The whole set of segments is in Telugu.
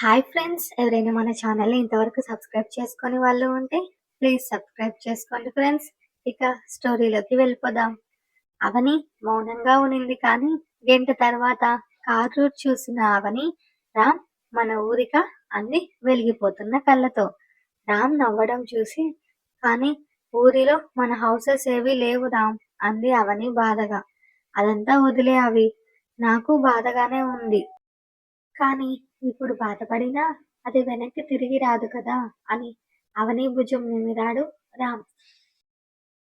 హాయ్ ఫ్రెండ్స్ ఎవరైనా మన ఛానల్ని ఇంతవరకు సబ్స్క్రైబ్ చేసుకొని వాళ్ళు ఉంటే ప్లీజ్ సబ్స్క్రైబ్ చేసుకోండి ఫ్రెండ్స్ ఇక స్టోరీలోకి వెళ్ళిపోదాం. అవని మౌనంగా ఉనింది కానీ గంట తర్వాత కార్ రూట్ చూసిన అవని రామ్ మన ఊరిక అంది వెలిగిపోతున్న కళ్ళతో. రామ్ నవ్వడం చూసి కానీ ఊరిలో మన హౌసెస్ ఏవి లేవు రామ్ అంది అవని బాధగా. అదంతా వదిలే అవి. నాకు బాధగానే ఉంది. కానీ ఇప్పుడు బాధపడినా అది వెనక్కి తిరిగి రాదు కదా అని అవని భుజం నిమిరాడు రామ్.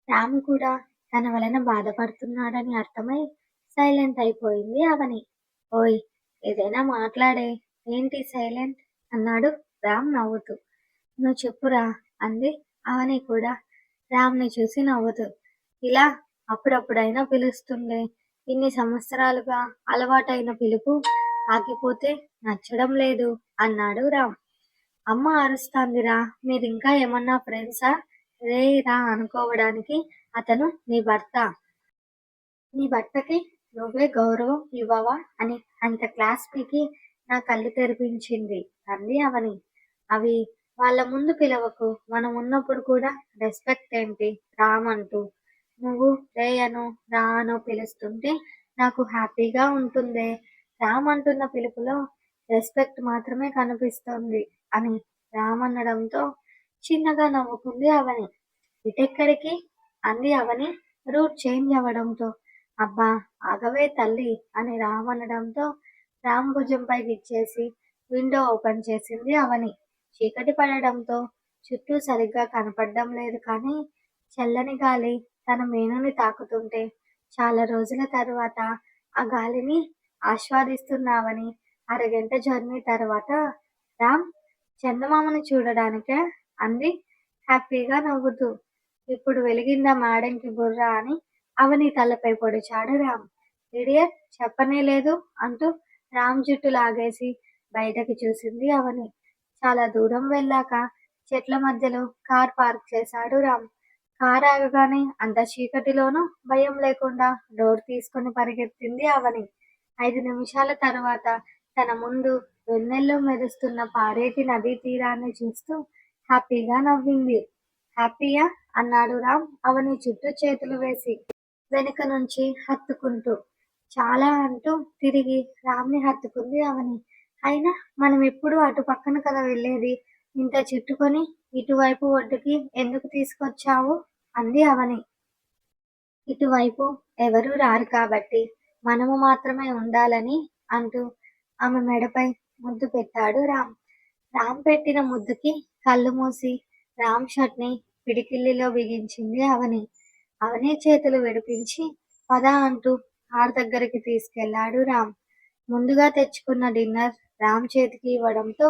రామ్ కూడా తన వలన బాధపడుతున్నాడని అర్థమై సైలెంట్ అయిపోయింది అవని. ఓయ్ ఏదైనా మాట్లాడే. ఏంటి సైలెంట్? అన్నాడు రామ్ నవ్వుతూ. నువ్వు చెప్పురా అంది అవని కూడా. రామ్ని చూసి నవ్వుతూ. ఇలా అప్పుడప్పుడైనా పిలుస్తుండే. ఇన్ని సంవత్సరాలుగా అలవాటైన పిలుపు ఆగిపోతే నచ్చడం లేదు. అన్నాడు రామ్. అమ్మ అరుస్తాందిరా మీరింకా ఏమన్నా ఫ్రెండ్సా? రే రా అనుకోవడానికి అతను నీ భర్త. నీ భర్తకి నువ్వే గౌరవం ఇవ్వవా? అని అంత క్లాస్ పీకి నా కళ్ళు తెరిపించింది అంది అవని. అవి వాళ్ళ ముందు పిలవకు మనం ఉన్నప్పుడు కూడా రెస్పెక్ట్ ఏంటి? రామంటూ నువ్వు రే అను రా అను పిలుస్తుంటే నాకు హ్యాపీగా ఉంటుందే. రామ్ అంటున్న పిలుపులో రెస్పెక్ట్ మాత్రమే కనిపిస్తోంది అని రామ్ అనడంతో చిన్నగా నవ్వుకుంది అవని. ఇటెక్కడికి? అంది అవని రూట్ చేంజ్ అవ్వడంతో. అబ్బా ఆగవే తల్లి అని రామ్ అనడంతో రామ్ భుజంపైకి ఇచ్చేసి విండో ఓపెన్ చేసింది అవని. చీకటి పడడంతో చుట్టూ సరిగ్గా కనపడడం లేదు కానీ చల్లని గాలి తన మేనుని తాకుతుంటే చాలా రోజుల తరువాత ఆ గాలిని ఆస్వాదిస్తున్నావని అరగంట జర్నీ తర్వాత రామ్ చందమామను చూడడానికే అంది. హ్యాపీగా నవ్వుతూ ఇప్పుడు వెలిగిందా మేడంకి బుర్ర? అని అవని తలపై పొడిచాడు రామ్. ఇడియట్ చెప్పనే లేదు అంటూ రామ్ జుట్టు లాగేసి బయటకి చూసింది అవని. చాలా దూరం వెళ్ళాక చెట్ల మధ్యలో కార్ పార్క్ చేశాడు రామ్. కార్ ఆగగానే అంత చీకటిలోనూ భయం లేకుండా డోర్ తీసుకుని పరిగెత్తింది అవని. ఐదు నిమిషాల తర్వాత తన ముందు వెన్నెల్లో మెరుస్తున్న పారేటి నదీ తీరాన్ని చూస్తూ హ్యాపీగా నవ్వింది. హ్యాపీయా? అన్నాడు రామ్ అవని చుట్టూ చేతులు వేసి వెనుక నుంచి హత్తుకుంటూ. చాలా అంటూ తిరిగి రామ్ని హత్తుకుంది అవని. అయినా మనం ఎప్పుడు అటు పక్కన కదా వెళ్ళేది? ఇంత చుట్టుకొని ఇటువైపు ఒడ్డుకి ఎందుకు తీసుకొచ్చావు? అంది అవని. ఇటువైపు ఎవరూ రారు కాబట్టి మనము మాత్రమే ఉండాలని అంటూ ఆమె మెడపై ముద్దు పెట్టాడు రామ్. రామ్ పెట్టిన ముద్దుకి కళ్ళు మూసి రామ్ షర్ట్ని పిడికిల్లిలో బిగించింది అవని. అవని చేతులు విడిపించి పద అంటూ కార్ దగ్గరికి తీసుకెళ్ళాడు రామ్. ముందుగా తెచ్చుకున్న డిన్నర్ రామ్ చేతికి ఇవ్వడంతో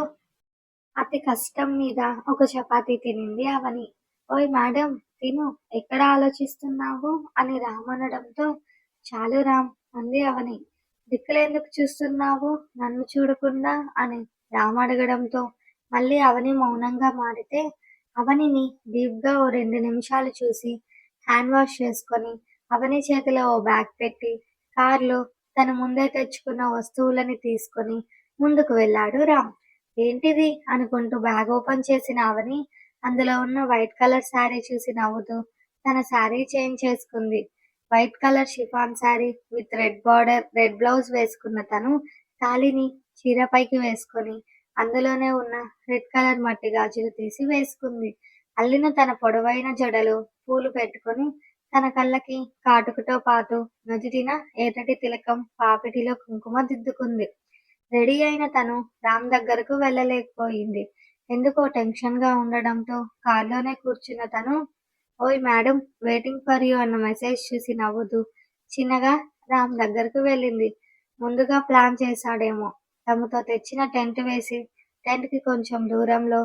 అతి కష్టం మీద ఒక చపాతీ తినింది అవని. ఓయ్ మేడం తిను. ఎక్కడ ఆలోచిస్తున్నావు? అని రామ్ అనడంతో చాలు రామ్ అంది అవని. దిక్కులేందుకు చూస్తున్నావు? నన్ను చూడకుండా? అని రామ అడగడంతో మళ్ళీ అవని మౌనంగా మారితే అవనిని డీప్గా ఓ రెండు నిమిషాలు చూసి హ్యాండ్ వాష్ చేసుకొని అవని చేతిలో ఓ బ్యాగ్ పెట్టి కారులో తన ముందే తెచ్చుకున్న వస్తువులని తీసుకొని ముందుకు వెళ్ళాడు రామ్. ఏంటిది? అనుకుంటూ బ్యాగ్ ఓపెన్ చేసిన అవని అందులో ఉన్న వైట్ కలర్ శారీ చూసి నవ్వుతూ తన శారీ చేంజ్ చేసుకుంది. White colour chiffon sari with red border red blouse వేసుకున్న తను తాళిని చీరపైకి వేసుకొని అందులోనే ఉన్న రెడ్ కలర్ మట్టి గాజులు తీసి వేసుకుంది. అల్లిన తన పొడవైన జడలు పూలు పెట్టుకొని తన కళ్ళకి కాటుకతో పాటు నుదుటిన ఏటటి తిలకం పాపిటిలో కుంకుమ దిద్దుకుంది. రెడీ అయిన తను రామ్ దగ్గరకు వెళ్ళలేకపోయింది. ఎందుకో టెన్షన్గా ఉండడంతో కార్లోనే కూర్చున్న తను ఓయ్ మేడం వెయిటింగ్ ఫర్ యూ అన్న మెసేజ్ చూసి నవ్వుతూ చిన్నగా రామ్ దగ్గరకు వెళ్ళింది. ముందుగా ప్లాన్ చేశాడేమో. తమతో తెచ్చిన టెంట్ వేసి టెంట్కి కొంచెం దూరంలో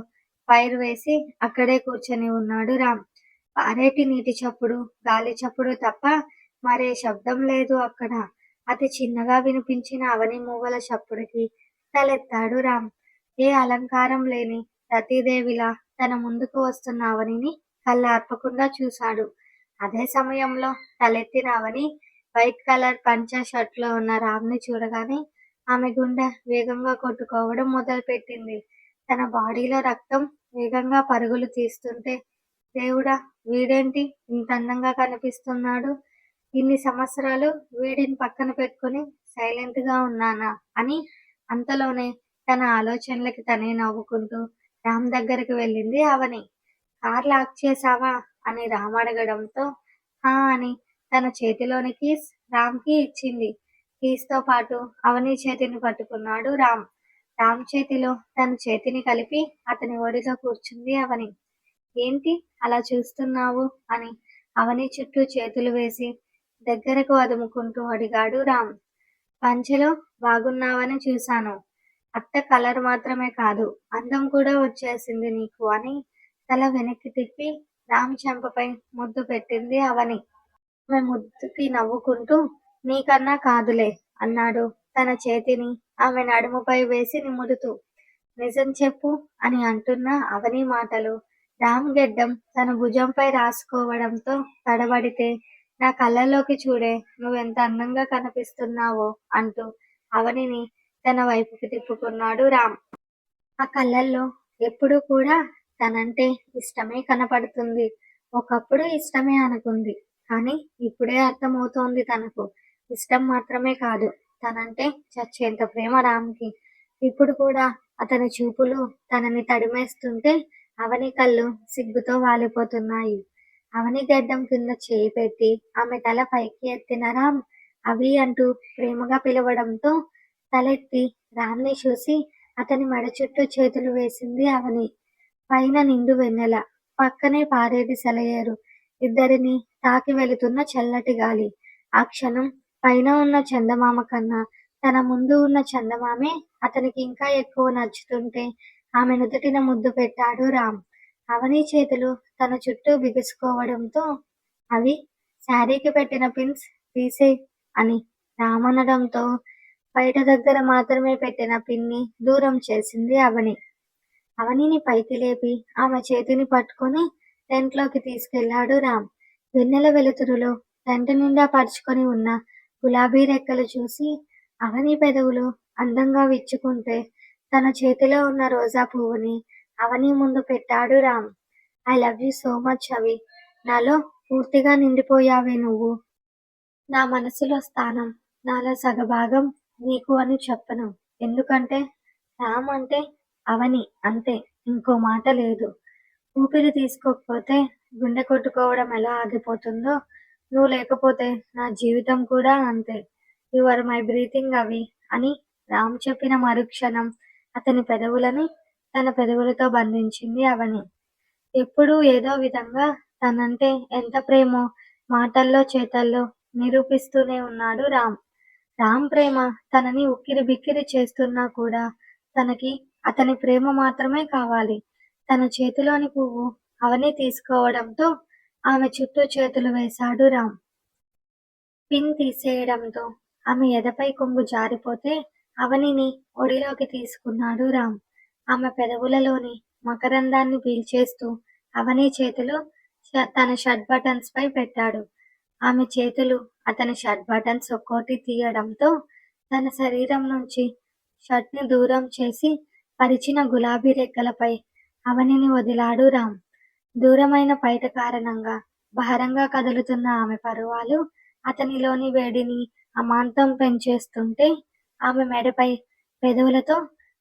ఫైర్ వేసి అక్కడే కూర్చొని ఉన్నాడు రామ్. పారేటి నీటి చప్పుడు గాలి చప్పుడు తప్ప మరే శబ్దం లేదు అక్కడ. అతి చిన్నగా వినిపించిన అవని మూవల చప్పుడుకి తలెత్తాడు రామ్. ఏ అలంకారం లేని రతీదేవిలా తన ముందుకు వస్తున్న అవనిని కళ్ళార్పకుండా చూశాడు. అదే సమయంలో తలెత్తిన అవని వైట్ కలర్ పంచ షర్ట్లో ఉన్న రామ్ని చూడగానే ఆమె గుండె వేగంగా కొట్టుకోవడం మొదలుపెట్టింది. తన బాడీలో రక్తం వేగంగా పరుగులు తీస్తుంటే దేవుడా వీడేంటి ఇంత అందంగా కనిపిస్తున్నాడు? ఇన్ని సంవత్సరాలు వీడిని పక్కన పెట్టుకుని సైలెంట్గా ఉన్నానా? అని అంతలోనే తన ఆలోచనలకి తనే నవ్వుకుంటూ రామ్ దగ్గరికి వెళ్ళింది అవని. కార్ లాక్ చేశావా? అని రామ్ అడగడంతో హా అని తన చేతిలోని కీస్ రామ్కి ఇచ్చింది. కీస్తో పాటు అవని చేతిని పట్టుకున్నాడు రామ్. రామ్ చేతిలో తన చేతిని కలిపి అతని ఒడిలో కూర్చుంది అవని. ఏంటి? అలా చూస్తున్నావు? అని అవని చుట్టూ చేతులు వేసి దగ్గరకు అదుముకుంటూ అడిగాడు రామ్. పంచెలో బాగున్నావని చూశాను. అత్త కలర్ మాత్రమే కాదు అందం కూడా వచ్చేసింది నీకు అని తల వెనక్కి తిప్పి రామ్ చెంపపై ముద్దు పెట్టింది అవని. ఆమె ముద్దుకి నవ్వుకుంటూ నీకన్నా కాదులే అన్నాడు తన చేతిని. ఆమె నడుముపై వేసి నిమురుతూ నిజం చెప్పు అని అంటున్న అవని మాటలు. రామ్ గెడ్డం తన భుజంపై రాసుకోవడంతో తడబడితే నా కళ్ళలోకి చూడే నువ్వెంత అందంగా కనిపిస్తున్నావో అంటూ అవనిని తన వైపుకి తిప్పుకున్నాడు రామ్. ఆ కళ్ళల్లో ఎప్పుడూ కూడా తనంటే ఇష్టమే కనపడుతుంది. ఒకప్పుడు ఇష్టమే అనుకుంది. కానీ ఇప్పుడే అర్థమవుతోంది తనకు. ఇష్టం మాత్రమే కాదు. తనంటే చచ్చేంత ప్రేమ రామ్కి. ఇప్పుడు కూడా అతని చూపులు తనని తడిమేస్తుంటే అవని కళ్ళు సిగ్గుతో వాలిపోతున్నాయి. అవని గడ్డం కింద చేయి పెట్టి ఆమె తల పైకి ఎత్తిన రామ్ అవి అంటూ ప్రేమగా పిలవడంతో తలెత్తి రామ్ని చూసి అతని మెడ చుట్టూ చేతులు వేసింది అవని. పైన నిండు వెన్నెల పక్కనే పారేది సెలయేరు. ఇద్దరిని తాకి వెళుతున్న చల్లటి గాలి. ఆ క్షణం పైన ఉన్న చందమామ కన్నా తన ముందు ఉన్న చందమామే అతనికి ఇంకా ఎక్కువ నచ్చుతుంటే ఆమె నుదుటిన ముద్దు పెట్టాడు రామ్. అవని చేతులు తన చుట్టూ బిగుసుకోవడంతో అవి శారీకి పెట్టిన పిన్స్ తీసే అని రామనడంతో బయట దగ్గర మాత్రమే పెట్టిన పిన్ని దూరం చేసింది అవని. అవనిని పైకి లేపి ఆమె చేతిని పట్టుకొని టెంట్లోకి తీసుకెళ్ళాడు రామ్. వెన్నెల వెలుతురులో టెంట్ నిండా పరుచుకొని ఉన్న గులాబీ రెక్కలు చూసి అవని పెదవులు అందంగా విచ్చుకుంటే తన చేతిలో ఉన్న రోజా పువ్వుని అవని ముందు పెట్టాడు Ram. I love you so much Avi. నాలో పూర్తిగా నిండిపోయావే నువ్వు. నా మనసులో స్థానం నాలో సగభాగం నీకు అని చెప్పను. ఎందుకంటే రామ్ అంటే అవని అంతే ఇంకో మాట లేదు. ఊపిరి తీసుకోకపోతే గుండె కొట్టుకోవడం ఎలా ఆగిపోతుందో? నువ్వు లేకపోతే నా జీవితం కూడా అంతే. యు ఆర్ మై బ్రీతింగ్ అవి అని రామ్ చెప్పిన మరుక్షణం అతని పెదవులని తన పెదవులతో బంధించింది అవని. ఎప్పుడూ ఏదో విధంగా తనంటే ఎంత ప్రేమో మాటల్లో చేతల్లో నిరూపిస్తూనే ఉన్నాడు రామ్. రామ్ ప్రేమ తనని ఉక్కిరి బిక్కిరి చేస్తున్నా కూడా తనకి అతని ప్రేమ మాత్రమే కావాలి. తన చేతిలోని పువ్వు అవని తీసుకోవడంతో ఆమె చుట్టూ చేతులు వేశాడు రామ్. పిన్ తీసేయడంతో ఆమె ఎదపై కొంగు జారిపోతే అవనిని ఒడిలోకి తీసుకున్నాడు రామ్. ఆమె పెదవులలోని మకరందాన్ని పీల్చేస్తూ అవని చేతులు తన షర్ట్ బటన్స్ పై పెట్టాడు. ఆమె చేతులు అతని షర్ట్ బటన్స్ ఒక్కోటి తీయడంతో తన శరీరం నుంచి షర్ట్ని దూరం చేసి పరిచిన గులాబీ రెక్కలపై అవనిని వదిలాడు రామ్. దూరమైన పైట కారణంగా భారంగా కదులుతున్న ఆమె పరువాలు అతనిలోని వేడిని అమాంతం పెంచేస్తుంటే ఆమె మెడపై పెదవులతో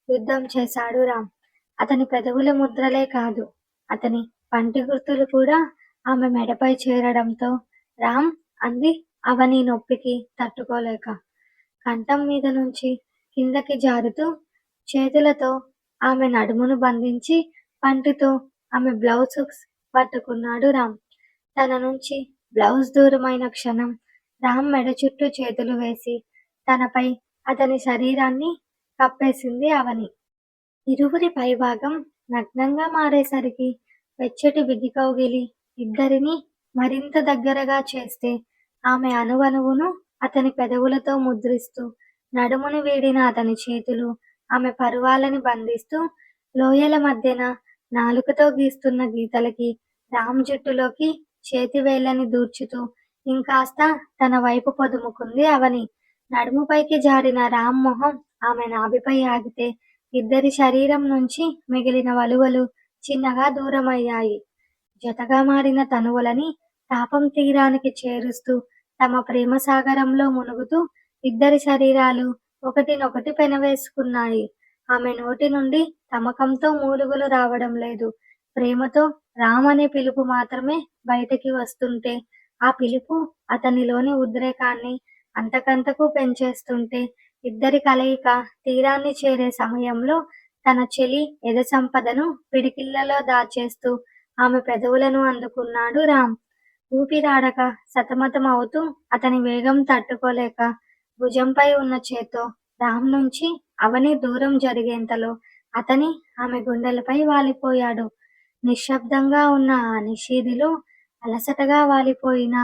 యుద్ధం చేశాడు రామ్. అతని పెదవుల ముద్రలే కాదు అతని పంటి గుర్తులు కూడా ఆమె మెడపై చేరడంతో రామ్ అంది అవని నొప్పికి తట్టుకోలేక. కంఠం మీద నుంచి కిందకి జారుతూ చేతులతో ఆమె నడుమును బంధించి పంటితో ఆమె బ్లౌజ్ హుక్స్ పట్టుకున్నాడు రామ్. తన నుంచి బ్లౌజ్ దూరమైన క్షణం రామ్ మెడ చుట్టూ చేతులు వేసి తనపై అతని శరీరాన్ని కప్పేసింది అవని. ఇరువురి పైభాగం నగ్నంగా మారేసరికి వెచ్చటి బిగికౌగిలి ఇద్దరిని మరింత దగ్గరగా చేస్తే ఆమె అణువణువును అతని పెదవులతో ముద్రిస్తూ నడుమును వీడిన అతని చేతులు ఆమె పరువాలని బంధిస్తూ లోయల మధ్యన నాలుకతో గీస్తున్న గీతలకి రామ్ జుట్టులోకి చేతివేళ్ళని దూర్చుతూ ఇంకాస్త తన వైపు పొదుముకుంది అవని. నడుముపైకి జారిన రామ్ మొహం ఆమె నాభిపై ఆగితే ఇద్దరి శరీరం నుంచి మిగిలిన వలువలు చిన్నగా దూరమయ్యాయి. జతగా మారిన తనువులని తాపం తీరానికి చేరుస్తూ తమ ప్రేమ సాగరంలో మునుగుతూ ఇద్దరి శరీరాలు ఒకటినొకటి పెనవేసుకున్నాయి. ఆమె నోటి నుండి తమకంతో మూలుగులు రావడం లేదు. ప్రేమతో రామ్ అనే పిలుపు మాత్రమే బయటికి వస్తుంటే ఆ పిలుపు అతనిలోని ఉద్రేకాన్ని అంతకంతకు పెంచేస్తుంటే ఇద్దరి కలయిక తీరాన్ని చేరే సమయంలో తన చెలి ఎద సంపదను పిడికిళ్ళలో దాచేస్తూ ఆమె పెదవులను అందుకున్నాడు రామ్. ఊపిరాడక సతమతం అవుతూ అతని వేగం తట్టుకోలేక భుజంపై ఉన్న చేత్తో రామ్ నుంచి అవని దూరం జరిగేంతలో అతని ఆమె గుండెలపై వాలిపోయాడు. నిశ్శబ్దంగా ఉన్న ఆ నిషేధిలో అలసటగా వాలిపోయిన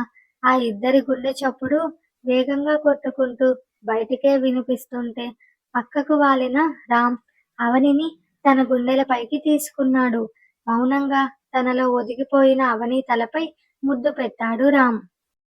ఆ ఇద్దరి గుండె చప్పుడు వేగంగా కొట్టుకుంటూ బయటికే వినిపిస్తుంటే పక్కకు వాలిన రామ్ అవనిని తన గుండెలపైకి తీసుకున్నాడు. మౌనంగా తనలో ఒదిగిపోయిన అవని తలపై ముద్దు పెట్టాడు రామ్.